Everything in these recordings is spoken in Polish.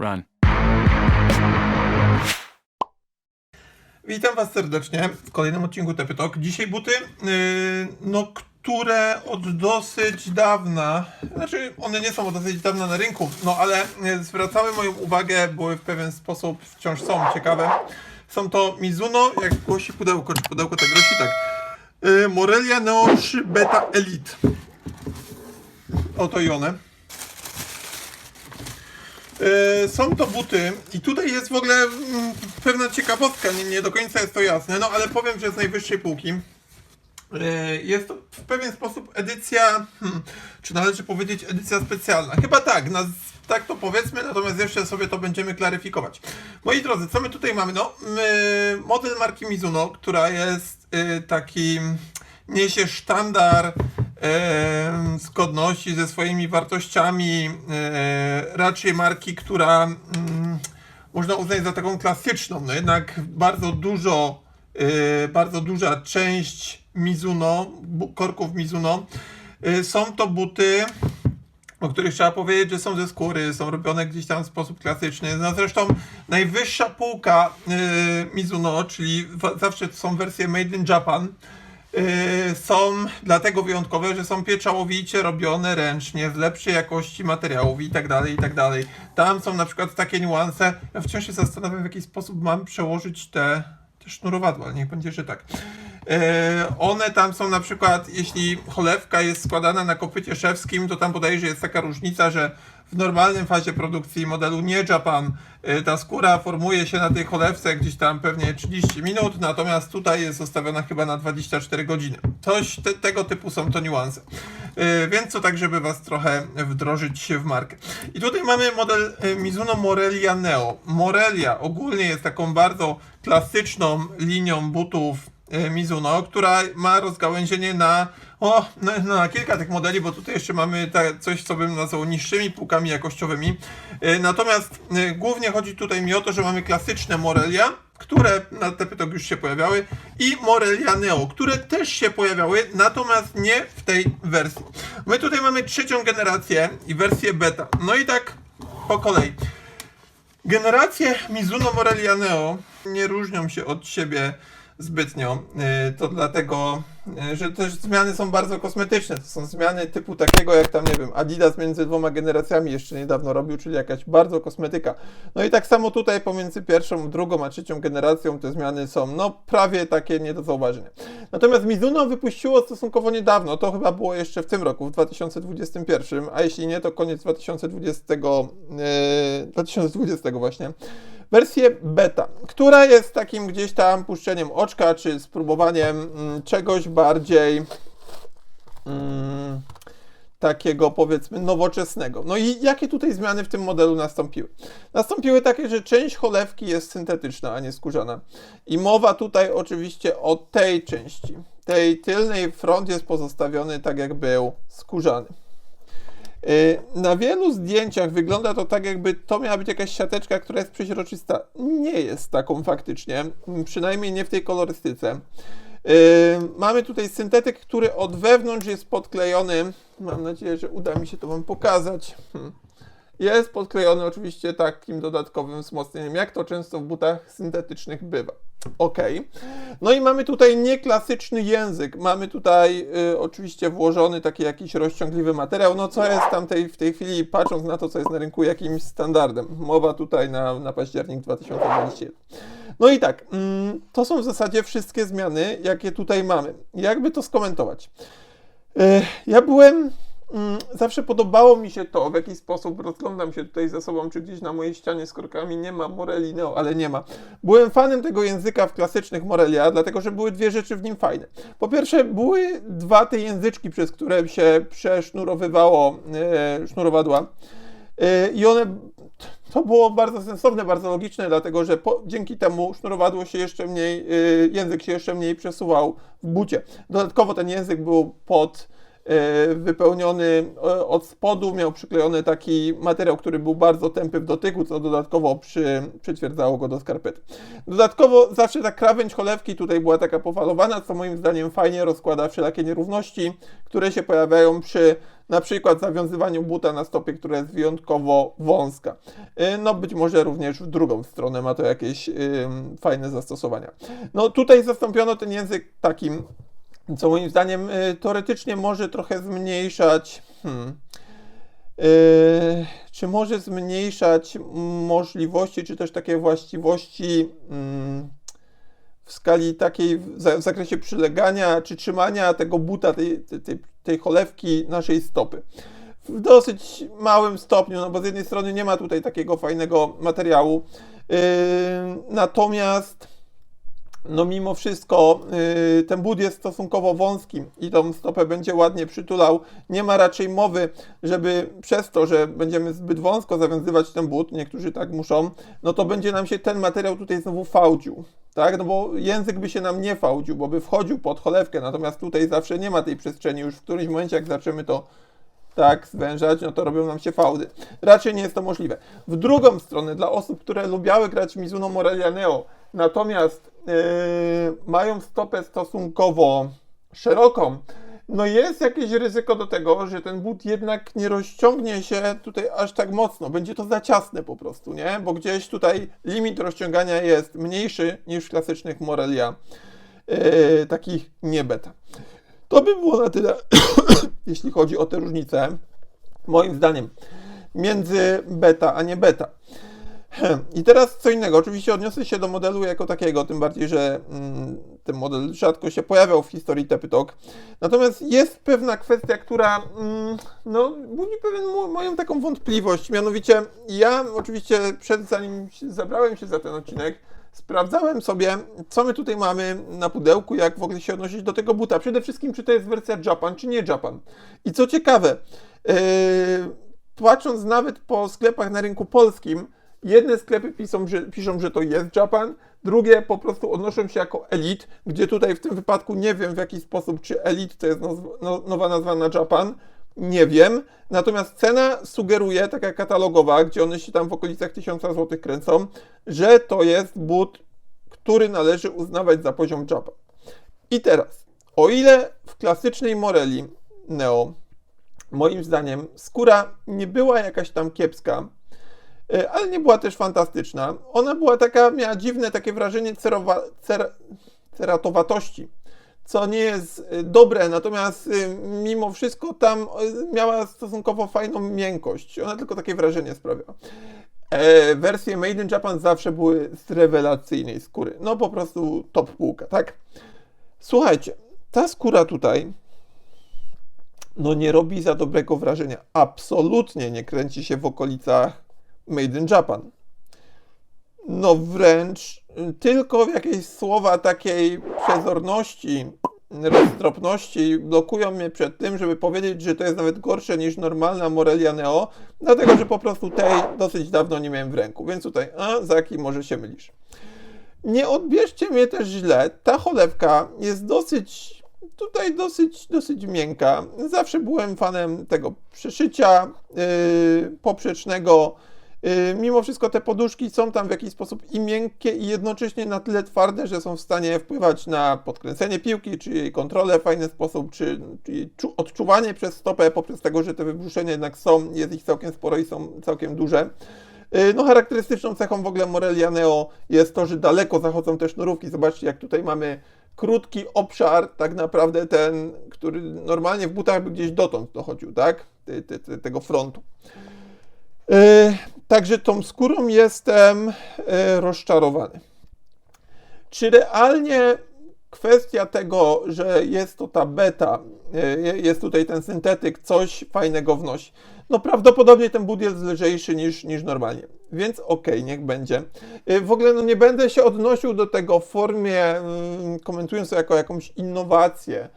Run. Witam Was serdecznie w kolejnym odcinku Tepytok. Dzisiaj buty, yy, no, które od dosyć dawna, znaczy one nie są od dosyć dawna na rynku, no ale yy, zwracały moją uwagę, były w pewien sposób, wciąż są ciekawe. Są to Mizuno, jak głosi pudełko, czy pudełko tak głosi, tak. Yy, Morelia Neo 3 Beta Elite. Oto i one. E, Są to buty i tutaj jest w ogóle mm, pewna ciekawostka, nie, nie do końca jest to jasne, no ale powiem, że z najwyższej półki. E, Jest to w pewien sposób edycja, hmm, czy należy powiedzieć edycja specjalna? Chyba tak, naz, tak to powiedzmy, natomiast jeszcze sobie to będziemy klaryfikować. Moi drodzy, co my tutaj mamy? No, my, model marki Mizuno, która jest y, takim, niesie sztandar e, zgodności ze swoimi wartościami, e, raczej marki, która mm, można uznać za taką klasyczną, no jednak bardzo dużo, e, bardzo duża część Mizuno, korków Mizuno, e, są to buty, o których trzeba powiedzieć, że są ze skóry, są robione gdzieś tam w sposób klasyczny. No zresztą najwyższa półka e, Mizuno, czyli zawsze są wersje Made in Japan, są dlatego wyjątkowe, że są pieczołowicie robione ręcznie, z lepszej jakości materiałów i tak dalej, i tak dalej. Tam są na przykład takie niuanse. Ja wciąż się zastanawiam, w jaki sposób mam przełożyć te, te sznurowadła, niech będzie, że tak. Yy, one tam są na przykład, jeśli cholewka jest składana na kopycie szewskim, to tam bodajże jest taka różnica, że w normalnym fazie produkcji modelu nie Japan y, ta skóra formuje się na tej cholewce gdzieś tam pewnie 30 minut, natomiast tutaj jest zostawiona chyba na 24 godziny. Coś te, tego typu są to niuanse. Y, Więc to tak, żeby Was trochę wdrożyć w markę. I tutaj mamy model Mizuno Morelia Neo. Morelia ogólnie jest taką bardzo klasyczną linią butów Mizuno, która ma rozgałęzienie na, o, na, na kilka tych modeli, bo tutaj jeszcze mamy ta, coś, co bym nazwał niższymi półkami jakościowymi. Y, Natomiast y, głównie chodzi tutaj mi o to, że mamy klasyczne Morelia, które na Tepytok już się pojawiały i Morelia Neo, które też się pojawiały, natomiast nie w tej wersji. My tutaj mamy trzecią generację i wersję beta. No i tak po kolei. Generacje Mizuno Morelia Neo nie różnią się od siebie zbytnio. Yy, To dlatego, yy, że też zmiany są bardzo kosmetyczne. To są zmiany typu takiego, jak tam, nie wiem, Adidas między dwoma generacjami jeszcze niedawno robił, czyli jakaś bardzo kosmetyka. No i tak samo tutaj pomiędzy pierwszą, drugą a trzecią generacją te zmiany są, no, prawie takie nie do zauważenia. Natomiast Mizuno wypuściło stosunkowo niedawno, to chyba było jeszcze w tym roku, w 2021, a jeśli nie, to koniec 2020, yy, 2020 właśnie, wersję beta, która jest takim gdzieś tam puszczeniem oczka, czy spróbowaniem mm, czegoś bardziej mm, takiego powiedzmy nowoczesnego. No i jakie tutaj zmiany w tym modelu nastąpiły? Nastąpiły takie, że część cholewki jest syntetyczna, a nie skórzana. I mowa tutaj oczywiście o tej części. Tej tylnej front jest pozostawiony tak jak był skórzany. Yy, Na wielu zdjęciach wygląda to tak, jakby to miała być jakaś siateczka, która jest przeźroczysta. Nie jest taką faktycznie, m, przynajmniej nie w tej kolorystyce. Yy, Mamy tutaj syntetyk, który od wewnątrz jest podklejony. Mam nadzieję, że uda mi się to Wam pokazać. Hmm. Jest podklejony oczywiście takim dodatkowym wzmocnieniem, jak to często w butach syntetycznych bywa. Ok. No i mamy tutaj nieklasyczny język. Mamy tutaj y, oczywiście włożony taki jakiś rozciągliwy materiał. No co jest tam tej, w tej chwili, patrząc na to, co jest na rynku, jakimś standardem. Mowa tutaj na, na październik 2021. No i tak, mm, to są w zasadzie wszystkie zmiany, jakie tutaj mamy. Jakby to skomentować? E, Ja byłem. Mm, Zawsze podobało mi się to, w jaki sposób rozglądam się tutaj za sobą, czy gdzieś na mojej ścianie z korkami nie ma Moreli Neo, ale nie ma. Byłem fanem tego języka w klasycznych Morelia, dlatego że były dwie rzeczy w nim fajne. Po pierwsze, były dwa te języczki, przez które się przesznurowywało e, sznurowadła. E, I one, to było bardzo sensowne, bardzo logiczne, dlatego że po, dzięki temu sznurowadło się jeszcze mniej, y, język się jeszcze mniej przesuwał w bucie. Dodatkowo ten język był pod wypełniony e, od spodu, miał przyklejony taki materiał, który był bardzo tępy w dotyku, co dodatkowo przy, przytwierdzało go do skarpety. Dodatkowo zawsze ta krawędź cholewki tutaj była taka pofalowana, co moim zdaniem fajnie rozkłada wszelakie nierówności, które się pojawiają przy na przykład zawiązywaniu buta na stopie, która jest wyjątkowo wąska. Y, No być może również w drugą stronę ma to jakieś ym, fajne zastosowania. No tutaj zastąpiono ten język takim, co moim zdaniem y, teoretycznie może trochę zmniejszać. Hmm, y, czy może zmniejszać możliwości, czy też takie właściwości mm, w skali takiej, w zakresie przylegania czy trzymania tego buta, tej, tej, tej cholewki naszej stopy. W dosyć małym stopniu, no bo z jednej strony nie ma tutaj takiego fajnego materiału, yy, natomiast no mimo wszystko yy, ten but jest stosunkowo wąski i tą stopę będzie ładnie przytulał. Nie ma raczej mowy, żeby przez to, że będziemy zbyt wąsko zawiązywać ten but, niektórzy tak muszą, no to będzie nam się ten materiał tutaj znowu fałdził. Tak, no bo język by się nam nie fałdził, bo by wchodził pod cholewkę, natomiast tutaj zawsze nie ma tej przestrzeni. Już w którymś momencie, jak zaczniemy to tak zwężać, no to robią nam się fałdy. Raczej nie jest to możliwe. W drugą stronę, dla osób, które lubiały grać Mizuno Morelia Neo, natomiast yy, mają stopę stosunkowo szeroką, no jest jakieś ryzyko do tego, że ten but jednak nie rozciągnie się tutaj aż tak mocno. Będzie to za ciasne po prostu, nie? Bo gdzieś tutaj limit rozciągania jest mniejszy niż w klasycznych Morelia yy, takich nie beta. To by było na tyle, jeśli chodzi o te różnice, moim zdaniem, między beta a nie beta. I teraz co innego. Oczywiście odniosę się do modelu jako takiego, tym bardziej, że mm, ten model rzadko się pojawiał w historii Tepytok. Natomiast jest pewna kwestia, która mm, no, budzi pewien mo- moją taką wątpliwość. Mianowicie, ja oczywiście przed zanim zabrałem się za ten odcinek, sprawdzałem sobie, co my tutaj mamy na pudełku, jak w ogóle się odnosić do tego buta. Przede wszystkim, czy to jest wersja Japan, czy nie Japan. I co ciekawe, yy, patrząc nawet po sklepach na rynku polskim, jedne sklepy piszą że, piszą, że to jest Japan, drugie po prostu odnoszą się jako Elite, gdzie tutaj w tym wypadku nie wiem w jaki sposób, czy Elite to jest no, nowa nazwa na Japan, nie wiem. Natomiast cena sugeruje, taka katalogowa, gdzie one się tam w okolicach 1000 zł kręcą, że to jest but, który należy uznawać za poziom Japan. I teraz, o ile w klasycznej Moreli Neo, moim zdaniem, skóra nie była jakaś tam kiepska, ale nie była też fantastyczna. Ona była taka, miała dziwne takie wrażenie cerowa, cer, ceratowatości, co nie jest e, dobre, natomiast e, mimo wszystko tam e, miała stosunkowo fajną miękkość. Ona tylko takie wrażenie sprawiała. E, wersje Made in Japan zawsze były z rewelacyjnej skóry. No po prostu top półka, tak? Słuchajcie, ta skóra tutaj no nie robi za dobrego wrażenia. Absolutnie nie kręci się w okolicach Made in Japan. No wręcz y, tylko w jakieś słowa takiej przezorności, roztropności blokują mnie przed tym, żeby powiedzieć, że to jest nawet gorsze niż normalna Morelia Neo, dlatego że po prostu tej dosyć dawno nie miałem w ręku. Więc tutaj, a Zaki, może się mylisz. Nie odbierzcie mnie też źle. Ta cholewka jest dosyć, tutaj dosyć, dosyć miękka. Zawsze byłem fanem tego przeszycia yy, poprzecznego. Yy, mimo wszystko te poduszki są tam w jakiś sposób i miękkie, i jednocześnie na tyle twarde, że są w stanie wpływać na podkręcenie piłki, czy jej kontrolę w fajny sposób, czy, czy odczuwanie przez stopę, poprzez tego, że te wybruszenia jednak są, jest ich całkiem sporo i są całkiem duże. Yy, No, charakterystyczną cechą w ogóle Morelia Neo jest to, że daleko zachodzą te sznurówki. Zobaczcie, jak tutaj mamy krótki obszar, tak naprawdę ten, który normalnie w butach by gdzieś dotąd dochodził, tak? Te, te, te, tego frontu. Także tą skórą jestem yy, rozczarowany. Czy realnie kwestia tego, że jest to ta beta, yy, jest tutaj ten syntetyk, coś fajnego wnosi? No prawdopodobnie ten but jest lżejszy niż, niż normalnie, więc okej, niech będzie. Yy, W ogóle no nie będę się odnosił do tego w formie, mm, komentując to jako jakąś innowację,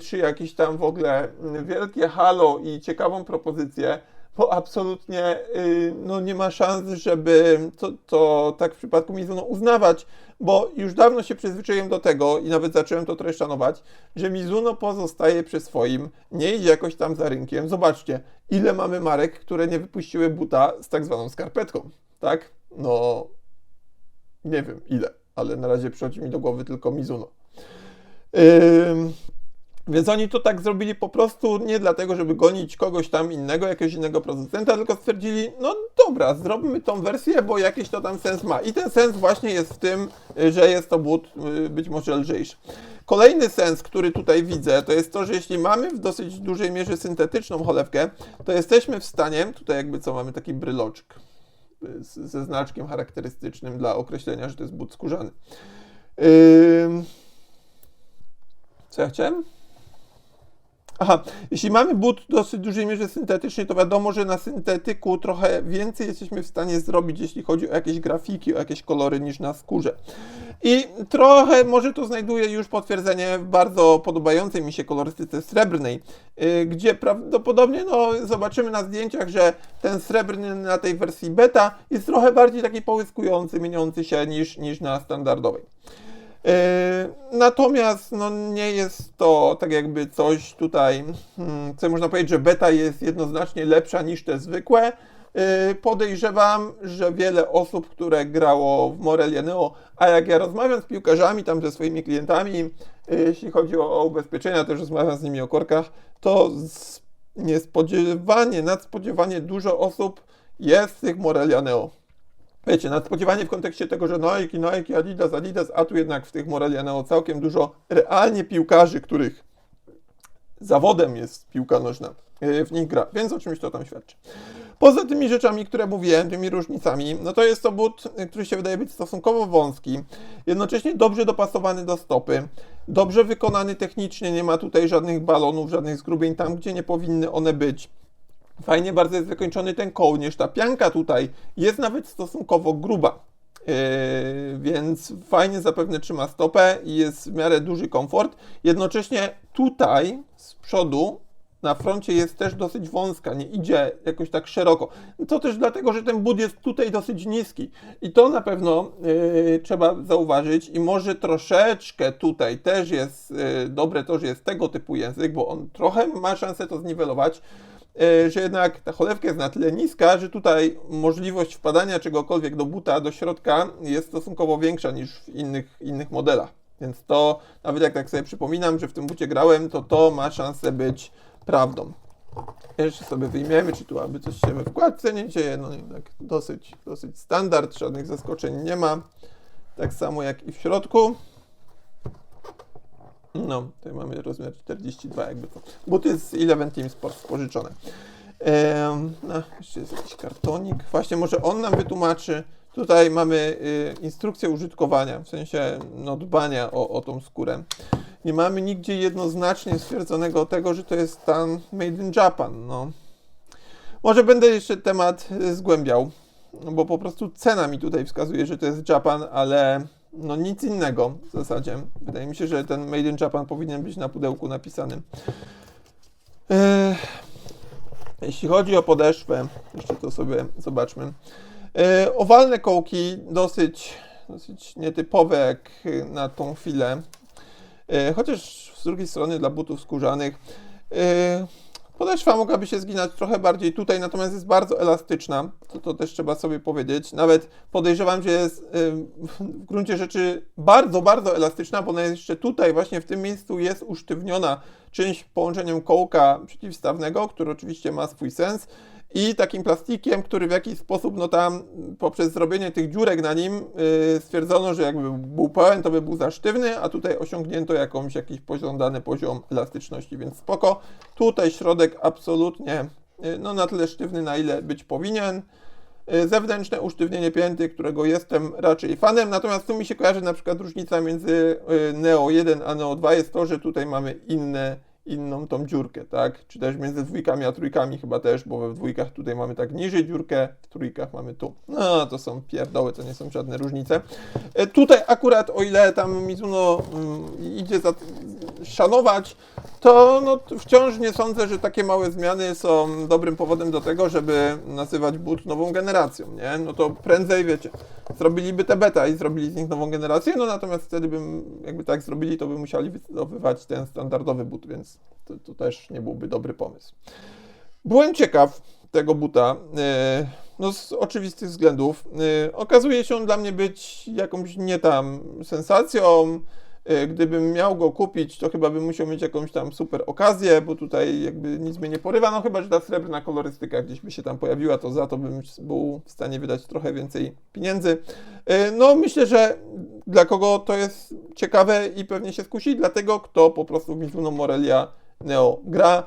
czy jakieś tam w ogóle mm, wielkie halo i ciekawą propozycję, bo absolutnie y, no, nie ma szans, żeby to, to tak w przypadku Mizuno uznawać, bo już dawno się przyzwyczaiłem do tego i nawet zacząłem to trochę szanować, że Mizuno pozostaje przy swoim, nie idzie jakoś tam za rynkiem. Zobaczcie, ile mamy marek, które nie wypuściły buta z tak zwaną skarpetką, tak? No, nie wiem ile, ale na razie przychodzi mi do głowy tylko Mizuno. Ym, więc oni to tak zrobili po prostu nie dlatego, żeby gonić kogoś tam innego, jakiegoś innego producenta, tylko stwierdzili, no dobra, zrobimy tą wersję, bo jakiś to tam sens ma. I ten sens właśnie jest w tym, że jest to but y, być może lżejszy. Kolejny sens, który tutaj widzę, to jest to, że jeśli mamy w dosyć dużej mierze syntetyczną cholewkę, to jesteśmy w stanie, tutaj jakby co, mamy taki bryloczek y, ze znaczkiem charakterystycznym dla określenia, że to jest but skórzany. Ym... Co ja chciałem? Aha, jeśli mamy but w dosyć dużej mierze syntetyczny, to wiadomo, że na syntetyku trochę więcej jesteśmy w stanie zrobić, jeśli chodzi o jakieś grafiki, o jakieś kolory niż na skórze. I trochę może to znajduje już potwierdzenie w bardzo podobającej mi się kolorystyce srebrnej, yy, gdzie prawdopodobnie no, zobaczymy na zdjęciach, że ten srebrny na tej wersji beta jest trochę bardziej taki połyskujący, mieniący się niż, niż na standardowej. Yy, Natomiast no, nie jest to tak jakby coś tutaj, hmm, co można powiedzieć, że beta jest jednoznacznie lepsza niż te zwykłe. Yy, Podejrzewam, że wiele osób, które grało w Morelia Neo, a jak ja rozmawiam z piłkarzami, tam ze swoimi klientami, yy, jeśli chodzi o, ubezpieczenia, też rozmawiam z nimi o korkach, to niespodziewanie, nadspodziewanie dużo osób jest z tych Morelia Neo. Wiecie, nadspodziewanie w kontekście tego, że Nike, Nike, Adidas, Adidas, a tu jednak w tych Morelia Neo całkiem dużo realnie piłkarzy, których zawodem jest piłka nożna, yy, w nich gra, więc o czymś to tam świadczy. Poza tymi rzeczami, które mówiłem, tymi różnicami, no to jest to but, y, który się wydaje być stosunkowo wąski, jednocześnie dobrze dopasowany do stopy, dobrze wykonany technicznie, nie ma tutaj żadnych balonów, żadnych zgrubień tam, gdzie nie powinny one być. Fajnie bardzo jest wykończony ten kołnierz. Ta pianka tutaj jest nawet stosunkowo gruba. Yy, więc fajnie zapewne trzyma stopę i jest w miarę duży komfort. Jednocześnie tutaj z przodu na froncie jest też dosyć wąska, nie idzie jakoś tak szeroko. To też dlatego, że ten but jest tutaj dosyć niski i to na pewno yy, trzeba zauważyć i może troszeczkę tutaj też jest yy, dobre to, że jest tego typu język, bo on trochę ma szansę to zniwelować że jednak ta cholewka jest na tyle niska, że tutaj możliwość wpadania czegokolwiek do buta, do środka jest stosunkowo większa niż w innych, innych modelach. Więc to, nawet jak tak sobie przypominam, że w tym bucie grałem, to to ma szansę być prawdą. Jeszcze sobie wyjmiemy, czy tu aby coś się we wkładce nie dzieje. No jednak dosyć, dosyć standard, żadnych zaskoczeń nie ma. Tak samo jak i w środku. No, tutaj mamy rozmiar 42, jakby to. Buty z Eleven Team Sports pożyczone. Ehm, no, jeszcze jest jakiś kartonik. Właśnie, może on nam wytłumaczy. Tutaj mamy y, instrukcję użytkowania, w sensie no, dbania o, o tą skórę. Nie mamy nigdzie jednoznacznie stwierdzonego tego, że to jest stan made in Japan. No. Może będę jeszcze temat y, zgłębiał, bo po prostu cena mi tutaj wskazuje, że to jest Japan, ale no nic innego w zasadzie. Wydaje mi się, że ten Made in Japan powinien być na pudełku napisany. Jeśli chodzi o podeszwę, jeszcze to sobie zobaczmy. E, owalne kołki, dosyć, dosyć nietypowe jak na tą chwilę. Chociaż z drugiej strony dla butów skórzanych. Podeszwa mogłaby się zginać trochę bardziej tutaj, natomiast jest bardzo elastyczna. To, to też trzeba sobie powiedzieć. Nawet podejrzewam, że jest w gruncie rzeczy bardzo, bardzo elastyczna, bo ona jeszcze tutaj, właśnie w tym miejscu jest usztywniona czymś połączeniem kołka przeciwstawnego, który oczywiście ma swój sens, i takim plastikiem, który w jakiś sposób, no tam poprzez zrobienie tych dziurek na nim yy, stwierdzono, że jakby był pełen, to by był za sztywny, a tutaj osiągnięto jakąś, jakiś pożądany poziom elastyczności, więc spoko. Tutaj środek absolutnie yy, no na tyle sztywny, na ile być powinien. Yy, Zewnętrzne usztywnienie pięty, którego jestem raczej fanem, natomiast tu mi się kojarzy na przykład różnica między yy, Neo 1 a Neo 2 jest to, że tutaj mamy inne inną tą dziurkę, tak? Czy też między dwójkami a trójkami chyba też, bo we dwójkach tutaj mamy tak niżej dziurkę, w trójkach mamy tu. No, to są pierdoły, to nie są żadne różnice. E, tutaj akurat, o ile tam Mizuno mm, idzie za, szanować, to no, wciąż nie sądzę, że takie małe zmiany są dobrym powodem do tego, żeby nazywać but nową generacją, nie? No to prędzej, wiecie, zrobiliby te beta i zrobili z nich nową generację, no natomiast wtedy bym, jakby tak zrobili, to by musieli wycofywać ten standardowy but, więc to, to też nie byłby dobry pomysł. Byłem ciekaw tego buta, e, no z oczywistych względów. E, Okazuje się on dla mnie być jakąś nie tam sensacją. E, Gdybym miał go kupić, to chyba bym musiał mieć jakąś tam super okazję, bo tutaj jakby nic mnie nie porywa, no chyba, że ta srebrna kolorystyka gdzieś by się tam pojawiła, to za to bym był w stanie wydać trochę więcej pieniędzy. E, No myślę, że dla kogo to jest ciekawe i pewnie się skusi, dlatego kto po prostu w Mizuno Morelia Neo gra,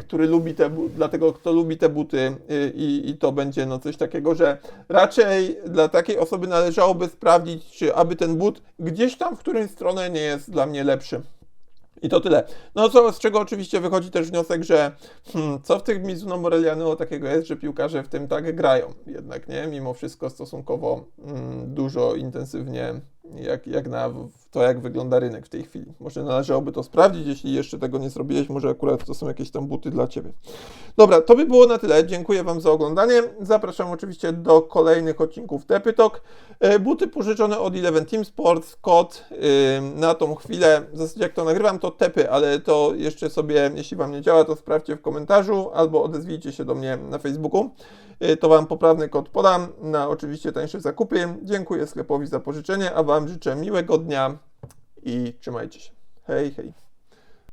który lubi te, bu- dlatego kto lubi te buty y, i, i to będzie no coś takiego, że raczej dla takiej osoby należałoby sprawdzić, czy aby ten but gdzieś tam w którymś stronę nie jest dla mnie lepszy. I to tyle. No co, z czego oczywiście wychodzi też wniosek, że hmm, co w tych Mizuno Moreliano takiego jest, że piłkarze w tym tak grają jednak, nie? Mimo wszystko stosunkowo mm, dużo, intensywnie, jak, jak na to, jak wygląda rynek w tej chwili. Może należałoby to sprawdzić, jeśli jeszcze tego nie zrobiłeś, może akurat to są jakieś tam buty dla Ciebie. Dobra, to by było na tyle. Dziękuję Wam za oglądanie. Zapraszam oczywiście do kolejnych odcinków Tepytok. E, Buty pożyczone od Eleven Team Sports, kod y, na tą chwilę, w zasadzie jak to nagrywam to tepy, ale to jeszcze sobie, jeśli Wam nie działa, to sprawdźcie w komentarzu albo odezwijcie się do mnie na Facebooku. Y, To Wam poprawny kod podam na oczywiście tańsze zakupy. Dziękuję sklepowi za pożyczenie, a Wam życzę miłego dnia i trzymajcie się. Hej, hej.